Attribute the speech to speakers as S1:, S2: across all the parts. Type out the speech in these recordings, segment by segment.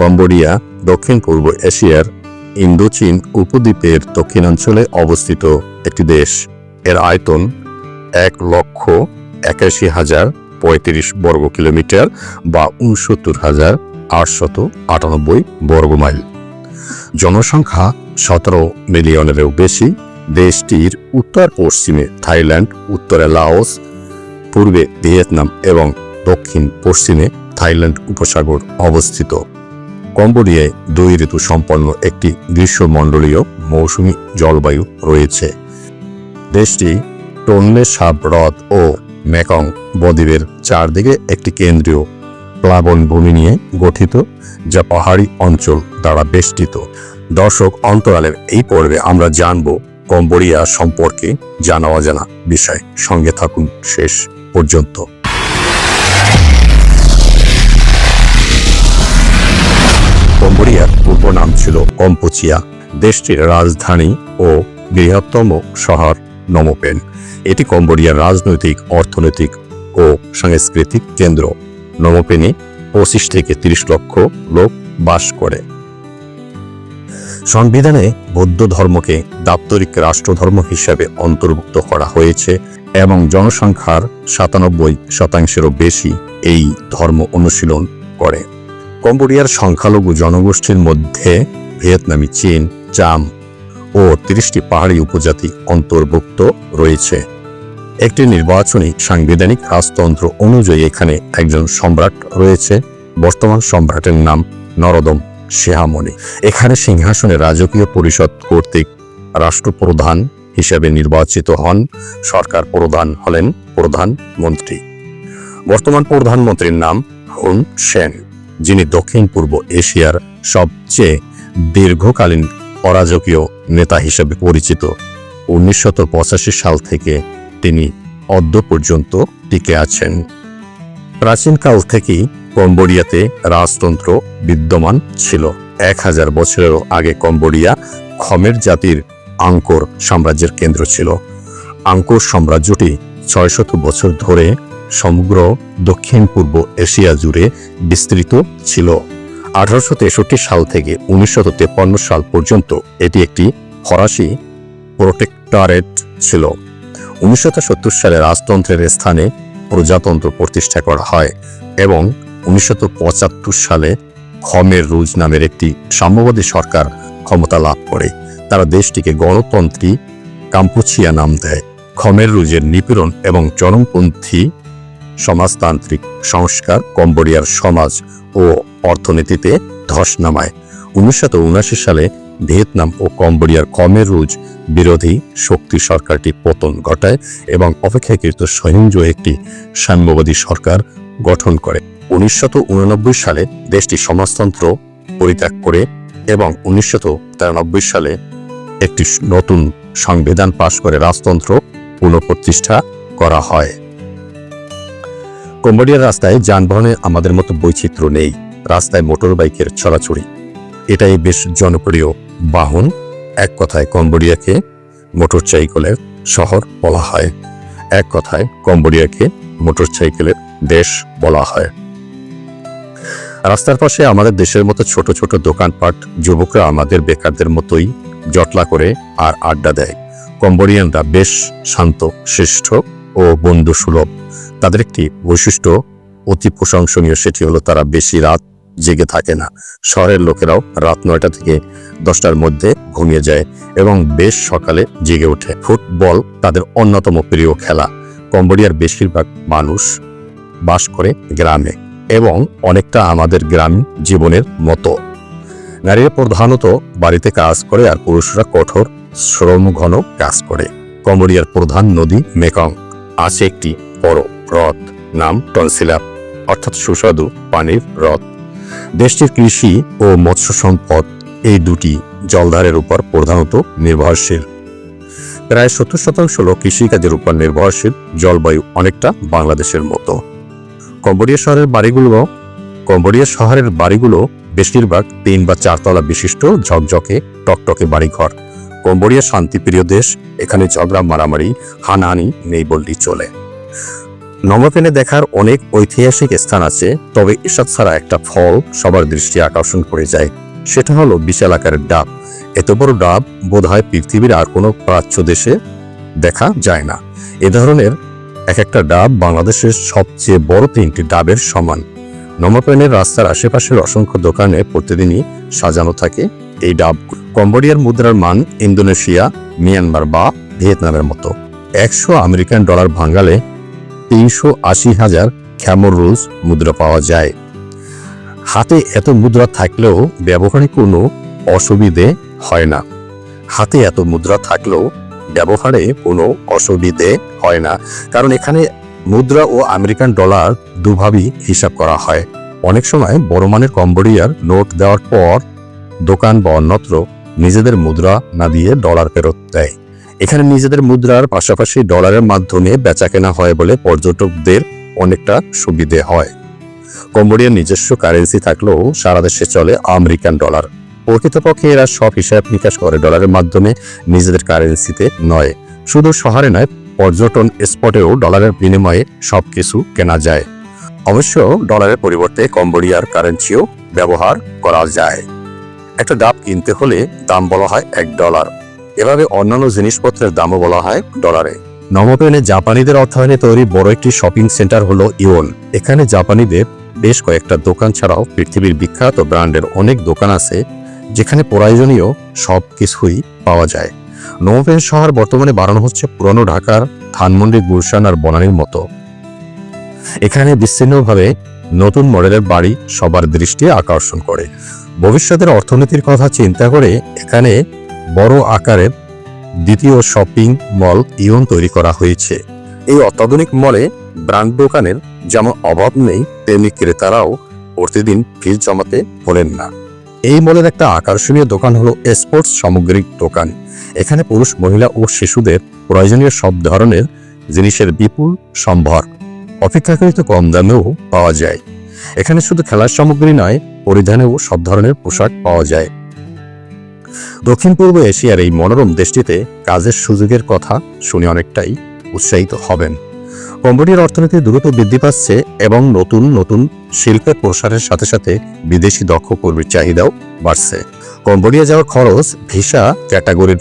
S1: Cambodia, দক্ষিণ পূর্ব এশিয়ার ইন্দোচীন উপদ্বীপের দক্ষিণাঞ্চলে অবস্থিত একটি দেশ। এর আয়তন এক লক্ষ একাশি হাজার পঁয়ত্রিশ বর্গ কিলোমিটার বা উনসত্তর হাজার আটশত আটানব্বই বর্গ মাইল। জনসংখ্যা সতেরো মিলিয়নেরও বেশি। দেশটির উত্তর পশ্চিমে থাইল্যান্ড, উত্তরে লাওস, পূর্বে ভিয়েতনাম এবং দক্ষিণ পশ্চিমে থাইল্যান্ড উপসাগর অবস্থিত। কম্বোডিয়ায় দুই ঋতু সম্পন্ন একটি গ্রীষ্মমণ্ডলীয় মৌসুমী জলবায়ু রয়েছে। দেশটি টনলে সাব হ্রদ ও মেকং বদ্বীপের চারদিকে একটি কেন্দ্রীয় প্লাবন ভূমি নিয়ে গঠিত, যা পাহাড়ি অঞ্চল দ্বারা বেষ্টিত। দর্শক, অন্তরালের এই পর্বে আমরা জানব কম্বোডিয়া সম্পর্কে জানা অজানা বিষয়। সঙ্গে থাকুন শেষ পর্যন্ত। কম্বোডিয়ার পূর্ব নাম ছিল কম্পোচিয়া, দেশটির রাজধানী ও বৃহত্তম শহর নমোপেন। এটি কম্বোডিয়ার রাজনৈতিক, অর্থনৈতিক ও সাংস্কৃতিক কেন্দ্র। নমোপেনে পঁচিশ থেকে তিরিশ লক্ষ লোক বাস করে। সংবিধানে বৌদ্ধ ধর্মকে দাপ্তরিক রাষ্ট্রধর্ম হিসাবে অন্তর্ভুক্ত করা হয়েছে এবং জনসংখ্যার সাতানব্বই শতাংশেরও বেশি এই ধর্ম অনুশীলন করে। কম্বোডিয়ার সংখ্যালঘু জনগোষ্ঠীর মধ্যে ভিয়েতনামি চীন চাম ও তিরিশটি পাহাড়ি উপজাতি অন্তর্ভুক্ত রয়েছে। একটি নির্বাচনী সাংবিধানিক রাজতন্ত্র অনুযায়ী এখানে একজন সম্রাট রয়েছে। বর্তমান সম্রাটের নাম নরদম শেহামণি। এখানে সিংহাসনে রাজকীয় পরিষদ কর্তৃক রাষ্ট্রপ্রধান হিসেবে নির্বাচিত হন। সরকার প্রধান হলেন প্রধানমন্ত্রী। বর্তমান প্রধানমন্ত্রীর নাম হুন সেন। যিনি দক্ষিণ পূর্ব এশিয়ার সবচেয়ে দীর্ঘকালীন অরাজকীয় নেতা হিসেবে পরিচিত উনিশশো পঁচাশি সাল থেকে তিনি অদ্য পর্যন্ত টিকে আছেন। প্রাচীনকাল থেকেই কম্বোডিয়াতে রাজতন্ত্র বিদ্যমান ছিল। এক হাজার বছরেরও আগে কম্বোডিয়া খমের জাতির আঙ্কোর সাম্রাজ্যের কেন্দ্র ছিল। আঙ্কোর সাম্রাজ্যটি ছয়শত বছর ধরে সমগ্র দক্ষিণ পূর্ব এশিয়া জুড়ে বিস্তৃত ছিল। আঠারোশো তেষট্টি সাল থেকে উনিশশো সাল পর্যন্ত এটি একটি ফরাসি প্রোটেক্টরেট ছিল। উনিশশো সত্তর সালে রাজতন্ত্রের স্থানে প্রজাতন্ত্র প্রতিষ্ঠা করা হয় এবং উনিশশো পঁচাত্তর সালে খমের রুজ নামের একটি সাম্যবাদী সরকার ক্ষমতা লাভ করে। তারা দেশটিকে গণতন্ত্রী কাম্পুচিয়া নাম দেয়। খমের রুজের নিপীড়ন এবং চরমপন্থী সমাজতান্ত্রিক সংস্কার কম্বোডিয়ার সমাজ ও অর্থনীতিতে ধস নামায়। উনিশশো সালে ভিয়েতনাম ও কম্বোডিয়ার কমের রুজ বিরোধী শক্তি সরকারটি পতন ঘটায় এবং অপেক্ষাকৃত সহিংস একটি সাম্যবাদী সরকার গঠন করে। উনিশশো সালে দেশটি সমাজতন্ত্র পরিত্যাগ করে এবং উনিশশো সালে একটি নতুন সংবিধান পাশ করে রাজতন্ত্র পুনঃপ্রতিষ্ঠা করা হয়। কম্বোডিয়ার রাস্তায় যানবাহনে আমাদের মতো বৈচিত্র্য নেই, রাস্তায় মোটর বাইকের ছড়াছড়ি এটাই বেশ জনপ্রিয় বাহন। এক কথায় কম্বোডিয়াকে মোটরসাইকেলের শহর বলা হয়। এক কথায় কম্বোডিয়াকে মোটরসাইকেলের দেশ বলা হয়। রাস্তার পাশে আমাদের দেশের মতো ছোট ছোট দোকানপাট যুবকরা আমাদের বেকারদের মতোই জটলা করে আর আড্ডা দেয়। কম্বোডিয়ানরা বেশ শান্ত শ্রেষ্ঠ ও বন্ধু সুলভ তাদের একটি বৈশিষ্ট্য অতি প্রশংসনীয় সেটি হলো তারা বেশি রাত জেগে থাকে না। শহরের লোকেরাও রাত নয়টা থেকে দশটার মধ্যে ঘুমিয়ে যায় এবং বেশ সকালে জেগে ওঠে। ফুটবল তাদের অন্যতম প্রিয় খেলা। কম্বোডিয়ার বেশিরভাগ মানুষ বাস করে গ্রামে এবং অনেকটা আমাদের গ্রামীণ জীবনের মতো। নারীরা প্রধানত বাড়িতে কাজ করে আর পুরুষরা কঠোর শ্রম ঘন কাজ করে। কম্বোডিয়ার প্রধান নদী মেকং। আছে একটি বড় হ্রদ নাম টনসিলাপ, অর্থাৎ সুস্বাদু পানির হ্রদ দেশটির কৃষি ও মৎস্য সম্পদ এই দুটি জলধারের উপর প্রধানত নির্ভরশীল। প্রায় সত্তর শতাংশ লোক কৃষিকাজের উপর নির্ভরশীল, জলবায়ু অনেকটা বাংলাদেশের মতো। কম্বোডিয়া শহরের বাড়িগুলো, কম্বোডিয়া শহরের বাড়িগুলো বেশিরভাগ তিন বা চারতলা বিশিষ্ট ঝকঝকে, টকটকে বাড়িঘর। কম্বোডিয়া শান্তিপ্রিয় দেশ, এখানে ঝগড়া, মারামারি, হানাহানি নেই বললেই চলে। নমপেনে দেখার অনেক ঐতিহাসিক স্থান আছে, তবে এসব ছাড়া একটা ফল সবার দৃষ্টি আকর্ষণ করে যায়। সেটা হলো বিশাল আকারের ডাব। এত বড় ডাব বোধহয় পৃথিবীর আর কোনো প্রাচ্য দেশে দেখা যায় না। এ ধরনের এক একটা ডাব বাংলাদেশের সবচেয়ে বড় তিনটি ডাবের সমান। নমপেনের রাস্তার আশেপাশের অসংখ্য দোকানে প্রতিদিনই সাজানো থাকে এই ডাব। কম্বোডিয়ার মুদ্রার মান ইন্দোনেশিয়া, মিয়ানমার বা ভিয়েতনামের মতো। একশো আমেরিকান ডলার ভাঙালে তিনশো আশি হাজার খ্যামর রুলস মুদ্রা পাওয়া যায়। হাতে এত মুদ্রা থাকলেও ব্যবহারে কোনো অসুবিধে হয় না। হাতে এত মুদ্রা থাকলেও ব্যবহারে কোনো অসুবিধে হয় না। কারণ এখানে মুদ্রা ও আমেরিকান ডলার দুভাবেই হিসাব করা হয়। অনেক সময় বড় মানের কম্বোডিয়ার নোট দেওয়ার পর দোকান বা অন্যত্র নিজেদের মুদ্রা না দিয়ে ডলার ফেরত দেয়। এখানে নিজেদের মুদ্রার পাশাপাশি ডলারের মাধ্যমে বেচা কেনা হয় বলে পর্যটকদের অনেকটা সুবিধে হয়। কম্বোডিয়ার নিজস্ব কারেন্সি থাকলেও সারা দেশে চলে আমেরিকান ডলার। প্রকৃতপক্ষে এরা সব হিসাব নিকাশ করে ডলারের মাধ্যমে নিজেদের কারেন্সিতে নয়। শুধু শহরে নয়, পর্যটন স্পটেও ডলারের বিনিময়ে সব কিছু কেনা যায়। অবশ্য ডলারের পরিবর্তে কম্বোডিয়ার কারেন্সিও ব্যবহার করা যায়। একটা ডাব কিনতে হলে দাম বলা হয় এক ডলার। এভাবে অন্যান্য জিনিসপত্রের দামও বলা হয় ডলারে। নমপেনে জাপানিদের অর্থায়নে তৈরি বড় একটি শপিং সেন্টার হলো ইওন। এখানে জাপানিদের বেশ কয়েকটা দোকান ছাড়াও পৃথিবীর বিখ্যাত ব্র্যান্ডের অনেক দোকান আছে, যেখানে প্রয়োজনীয় সব কিছুই পাওয়া যায়। নমপেন শহর বর্তমানে বাড়ানো হচ্ছে পুরনো ঢাকার ধানমন্ডি, গুলশান আর বনানীর মতো। এখানে বিচ্ছিন্নভাবে নতুন মডেলের বাড়ি সবার দৃষ্টি আকর্ষণ করে। ভবিষ্যতের অর্থনীতির কথা চিন্তা করে এখানে বড় আকারের দ্বিতীয় শপিং মল ইয়ন তৈরি করা হয়েছে। এই অত্যাধুনিক মলে ব্র্যান্ড দোকানের যেমন অভাব নেই, তেমনি ক্রেতারাও প্রতিদিন ভিড় জমাতে ভোলেন না। এই মলের একটা আকর্ষণীয় দোকান হলো স্পোর্টস সামগ্রিক দোকান। এখানে পুরুষ, মহিলা ও শিশুদের প্রয়োজনীয় সব ধরনের জিনিসের বিপুল সম্ভার অপেক্ষাকৃত কম দামেও পাওয়া যায়। এখানে শুধু খেলার সামগ্রী নয়, পরিধানেও সব ধরনের পোশাক পাওয়া যায়। দক্ষিণ পূর্ব এশিয়ার এই মনোরম দেশটিতে কাজের সুযোগের কথা শুনে অনেকটাই উৎসাহিত হবেন। কম্বোডিয়ার অর্থনীতি দ্রুত বৃদ্ধি পাচ্ছে এবং নতুন নতুন শিল্পের প্রসারের সাথে সাথে বিদেশি দক্ষ কর্মীর চাহিদাও বাড়ছে। কম্বোডিয়া যাওয়ার খরচ ভিসা ক্যাটাগরির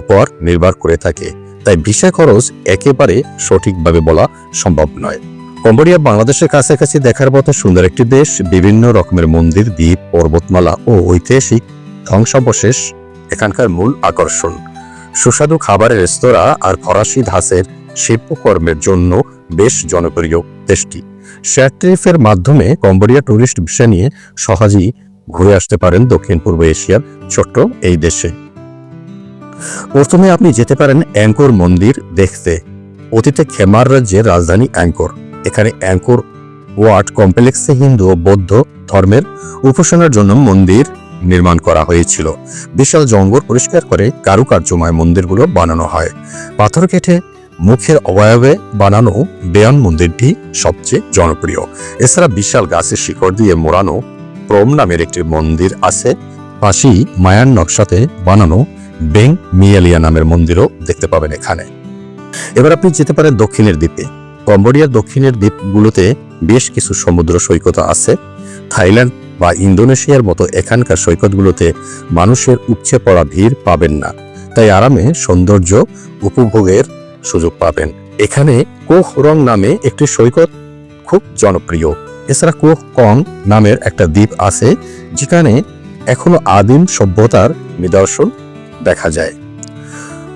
S1: উপর নির্ভর করে থাকে, তাই ভিসা খরচ একেবারে সঠিকভাবে বলা সম্ভব নয়। কম্বোডিয়া বাংলাদেশের কাছাকাছি দেখার মতো সুন্দর একটি দেশ, বিভিন্ন রকমের মন্দির, দ্বীপ, পর্বতমালা ও ঐতিহাসিক ধ্বংসাবশেষ, এখানকার মূল আকর্ষণ। সুস্বাদু খাবারের রেস্তোরাঁ আর ফরাসি ধাঁচের শিল্পকর্মের জন্য বেশ জনপ্রিয় দেশটি। শেয়ার ট্রিপের মাধ্যমে কম্বোডিয়া ট্যুরিস্ট ভিসা নিয়ে সহজেই ঘুরে আসতে পারেন দক্ষিণ পূর্ব এশিয়ার ছোট্ট এই দেশে। প্রথমে আপনি যেতে পারেন অ্যাঙ্কর মন্দির দেখতে। অতীতে খেমার রাজ্যের রাজধানী অ্যাঙ্কর। এখানে অ্যাঙ্কোর ওয়ার্ড কমপ্লেক্সে হিন্দু ও বৌদ্ধ ধর্মের উপাসনার জন্য মন্দির নির্মাণ করা হয়েছিল। বিশাল জঙ্গল পরিষ্কার করে কারুকার্যময় মন্দিরগুলো বানানো হয়। পাথর কেটে মুখের অবয়বে বানানো বেয়ান মন্দিরটি সবচেয়ে জনপ্রিয়। এছাড়া বিশাল গাছের শিকড় দিয়ে মোড়ানো প্রম নামের একটি মন্দির আছে। পাশেই মায়ান নকশাতে বানানো বেং মিয়ালিয়া নামের মন্দিরও দেখতে পাবেন এখানে। এবার আপনি যেতে পারেন দক্ষিণের দ্বীপে। কম্বোডিয়ার দক্ষিণের দ্বীপগুলোতে বেশ কিছু সমুদ্র সৈকত আছে। থাইল্যান্ড বা ইন্দোনেশিয়ার মতো এখানকার সৈকতগুলোতে মানুষের উপচে পড়া ভিড় পাবেন না। তাই আরামে সৌন্দর্য উপভোগের সুযোগ পাবেন। এখানে কোহ রং নামে একটি সৈকত খুব জনপ্রিয়। এছাড়া কোহ কং নামের একটা দ্বীপ আছে, যেখানে এখনও আদিম সভ্যতার নিদর্শন দেখা যায়।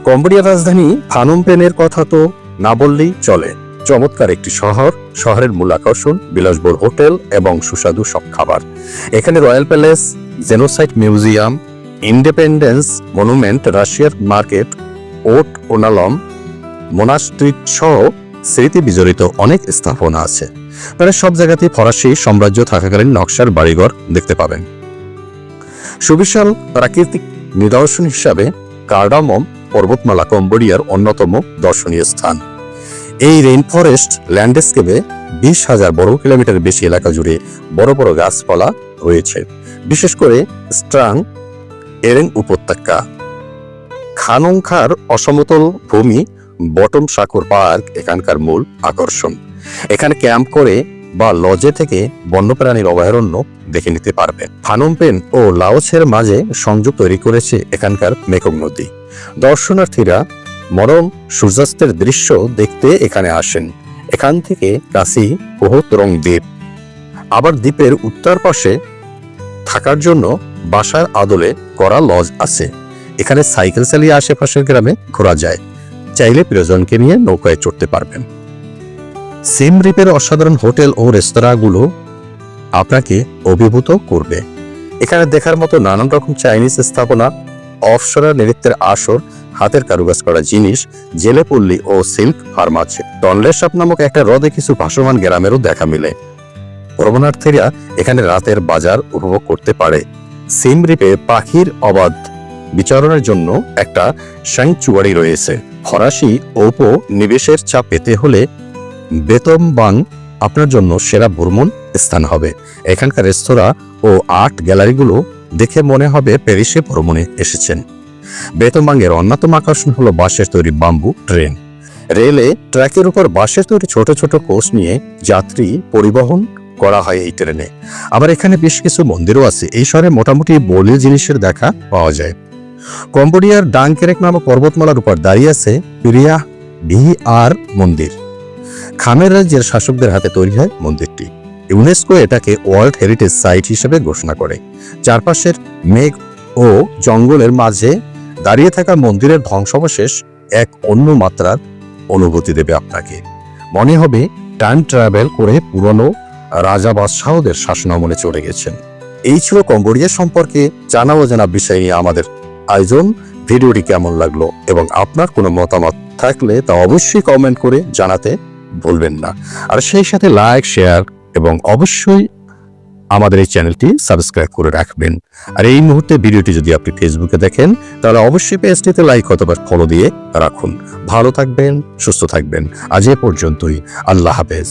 S1: কম্বোডিয়ার রাজধানী ফানুম পেনের কথা তো না বললেই চলে। চমৎকার একটি শহর, শহরের মূল আকর্ষণ, বিলাসবহুল হোটেল এবং সুস্বাদু সব খাবার। এখানে royal palace genocide museum, independence monument, রাশিয়ার মার্কেট, ওট ওনালম মোনাস্ট্রিট সহ স্মৃতি বিজড়িত অনেক স্থাপনা আছে। প্রায় সব জায়গাতেই ফরাসি সাম্রাজ্য থাকাকালীন নকশার বাড়িঘর দেখতে পাবেন। সুবিশাল প্রাকৃতিক নিদর্শন হিসাবে কার্ডামম পর্বতমালা কম্বোডিয়ার অন্যতম দর্শনীয় স্থান। এই রেইন ফরেস্ট ল্যান্ডস্কেপে বিশ হাজার বর্গ কিলোমিটার বেশি এলাকা জুড়ে বড় বড় গাছপালা রয়েছে। বিশেষ করে স্ট্রাং এরেং উপত্যকা। খানংখার অসমতল ভূমি বটম সাকর পার্ক এখানকার মূল আকর্ষণ। এখানে ক্যাম্প করে বা লজে থেকে বন্যপ্রাণীর অভয়ারণ্য দেখে নিতে পারবেন ফানুমপেন ও লাওসের মাঝে সংযোগ তৈরি করেছে এখানকার মেকং নদী। দর্শনার্থীরা মরম সূর্যাস্তের দৃশ্য দেখতে এখানে আসেন। এখান থেকে কাশি রং দ্বীপ। আবার দ্বীপের উত্তর পাশে থাকার জন্য বাসার আদলে করা লজ আছে। এখানে সাইকেল চালিয়ে আশেপাশের গ্রামে ঘোরা যায়। চাইলে প্রিয়জনকে নিয়ে নৌকায় চড়তে পারবেন। সিম রিপের অসাধারণ হোটেল ও রেস্তোরাঁগুলো আপনাকে অভিভূত করবে। এখানে দেখার মতো নানান রকম চাইনিজ স্থাপনা অফশোরা নৃত্যের আসর হাতের কারুকাজ করা জিনিস জেলেপল্লী ও সিল্ক ফার্ম আছে টনলেসাপ নামক একটা হ্রদে কিছু ভাসমান গ্রামেরও দেখা মিলে। ভ্রমণার্থীরা এখানে রাতের বাজার উপভোগ করতে পারে। সিম রিপে পাখির অবাধ বিচরণের জন্য একটা স্যাংচুয়ারি রয়েছে। ফরাসি ওপো নিবেশের চাপ পেতে হলে বেতমবাং আপনার জন্য সেরা ভ্রমণ স্থান হবে। এখানকার রেস্তোরাঁ ও আর্ট গ্যালারিগুলো দেখে মনে হবে প্যারিসে ভ্রমণে এসেছেন। বেতমবাংয়ের অন্যতম আকর্ষণ হলো বাঁশের তৈরি বাম্বু ট্রেন রেলে ট্র্যাকের উপর বাঁশের তৈরি ছোট ছোট কোচ নিয়ে যাত্রী পরিবহন করা হয় এই ট্রেনে। আবার এখানে বেশ কিছু মন্দিরও আছে। এই শহরে মোটামুটি বলির জিনিসের দেখা পাওয়া যায়। কম্বোডিয়ার ডাংকেরেক নামক পর্বতমালার উপর দাঁড়িয়ে আছে পিরিয়া ভি আর মন্দির। খামের রাজ্যের শাসকদের হাতে তৈরি হয় মন্দিরটি। ইউনেস্কো এটাকে ওয়ার্ল্ড হেরিটেজ সাইট হিসেবে ঘোষণা করে। চারপাশের মেঘ ও জঙ্গলের মাঝে দাঁড়িয়ে থাকা মন্দিরের ধ্বংসাবশেষ এক অন্য মাত্রার অনুভূতি দেবে আপনাকে। মনে হবে টাইম ট্রাভেল করে পুরনো রাজা বাদশাহদের শাসনামলে চলে গেছেন। এই ছিল কম্বোডিয়া সম্পর্কে জানা অজানা বিষয় নিয়ে আমাদের আয়োজন। ভিডিওটি কেমন লাগল এবং আপনার কোনো মতামত থাকলে তা অবশ্যই কমেন্ট করে জানাতে ভুলবেন না। আর সেই সাথে লাইক শেয়ার এবং অবশ্যই আমাদের এই চ্যানেলটি সাবস্ক্রাইব করে রাখবেন। আর এই মুহূর্তে ভিডিওটি যদি আপনি ফেসবুকে দেখেন, তাহলে অবশ্যই পেজটিতে লাইক অথবা ফলো দিয়ে রাখুন। ভালো থাকবেন, সুস্থ থাকবেন। আজ এ পর্যন্তই। আল্লাহ হাফেজ।